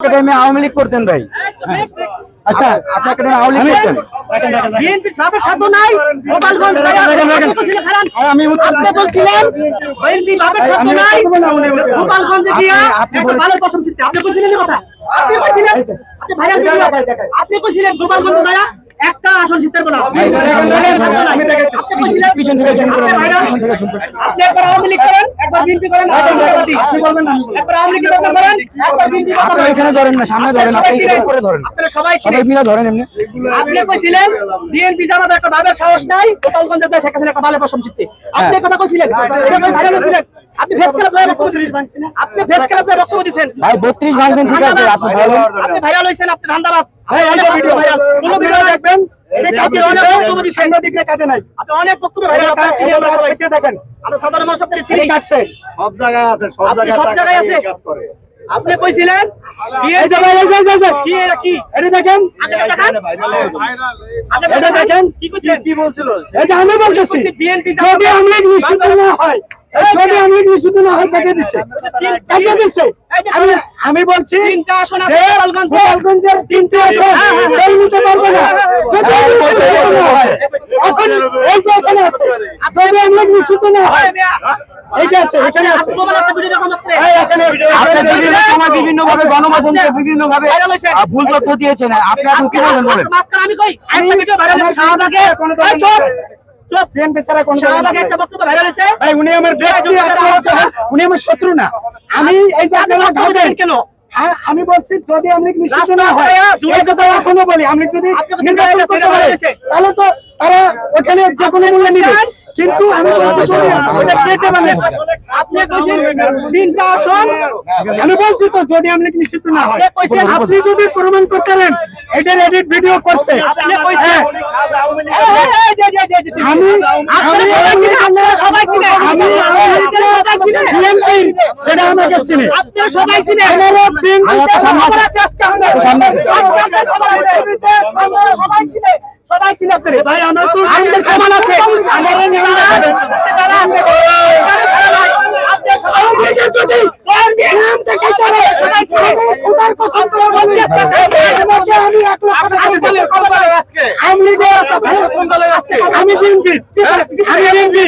Academy Awami League করতেন ভাই। আচ্ছা আপনি একাডেমি আওয়ামী লীগ করতেন? বিএনপি নাই। গোপালগঞ্জ আমি আপনি বলছিলেন বিএনপি নাই। গোপালগঞ্জে গিয়া একটা আপনি কথা? আপনি আপনি ভাইরাল। আপনি গোপালগঞ্জ আমি পিছন থেকে জুম করে আপনি নেন, ভাইরাল- পিছন থেকে জুম করে। আপনি একবার আওয়ামী লীগ করেন। একবার বিএনপি করেন। আপনি বলবেন না, একবার আওয়ামী লীগ করেন করেন একবার বিএনপি আপনি এখানে ধরেন না সামনে ধরেন আপনি এখানে ধরেন। আপনারা সবাই সবাই মিলে ধরেন এমনি। আপনি কইছিলেন বিএনপি জামাত একটা ভাবের সাহস নাই গোপালগঞ্জে যায় শেখ একটা ভালো পছন্দ জিততে আপনি। কথা কইছিলেন এটা ভাইরাল আপনি ফেস ক্লাব ধরে বক্তব্য দিয়েছেন আপনি ফেস ক্লাব ধরে বক্তব্য দিয়েছেন ভাই বত্রিশ ভাঙছেন ঠিক আছে আপনি ভাইরাল হয়েছেন আপনি ধান্দাবাজ। ভাই, এই যে ভিডিও। কোন ভিডিও দেখবেন। আপনি অনেক বক্তব্য সাংবাদিকরা কাটে নাই। আপনি অনেক বক্তব্য ভাইরাল আপনার এই সিনিয়র সবাই দেখেন, দেখেন। আমরা সাধারণ মানুষ আপনাকে চিনি কাটছে। সব জায়গায় আছে সব জায়গায় সব জায়গায় আছে। কাজ করে। আপনি কইছিলেন। কি এটা কি? এটা দেখেন। এটা। কি বলছিল? এই আমি বলতেছি বিএনপি যদি আমি নিষিদ্ধ না হয় যদি আমি নিষিদ্ধ না হয় দিচ্ছে দিচ্ছে আমি আমি বলছি তিনটা আসন আছে গোপালগঞ্জের তিনটে আসন কেউ নিতে পারবে না। যদি আমি নিষিদ্ধ না এখন এই যে এখানে আছে যদি আমি নিষিদ্ধ না হয় এই যে আছে এখানে আছে। এই এখানে আছে। আপনি বিভিন্ন ভাবে গণমাধ্যমকে বিভিন্ন ভাবে ভুল তথ্য দিয়েছেন আপনি এখন কি বলেন বলেন আমি কই? একটা ভিডিও ভাইরাল কোনো ভাইরাল হয়েছে? উনি আমার উনি আমার শত্রু না। আমি এই যে আপনি ঘাটেন কেন? হ্যাঁ, আমি বলছি যদি আমি নিষিদ্ধ না হয় এই কথা এখনও বলি আমি যদি নির্বাচন করতে পারি তাহলে তো তারা ওখানে যে কোনো মূল্যে নিবে। কিন্তু আমি বলছি ওটা কেটে বানিয়েছে আপনি কইছেন তিনটা আসন? আমি বলছি তো যদি আমি নিষিদ্ধ না হয় আপনি যদি প্রমাণ করতে পারেন এটার এডিট ভিডিও করছে। আপনি হ্যাঁ, এই, এই, এই, যে, যে, যে, যে, যে, আমি আমি। আমি আপনারা বিএনপি সেটা আমাকে চিনে সবাই চিনেন। আমারও বিএনপি খবর আছে। আছে আজকে আমাদের। সামনে আছে। আমাদের খবর আছে। সবাই চিনে। সবাই চিনে। ভাই আমার তো আমাদের প্রমাণ আছে। আমারও নেওয়া আছে। তারা আছে। আপনি সবাই যদি নাম দেখাইতে পারে, আমি খোদার কসম করে বলি, আমাকে আমি এক লক্ষ টাকা দেব। আওয়ামী লীগের আছে ভাই। আমি বিএনপি আমি বিএনপি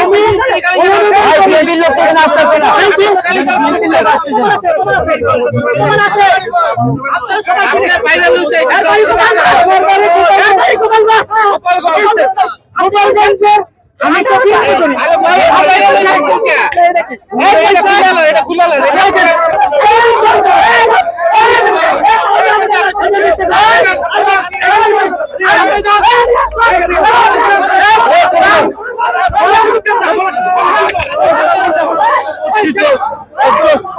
আমি লোক তো এখানে আসতেছে না গোপালগঞ্জের আমি তো কি করি এটা খুলে এটা Let's go.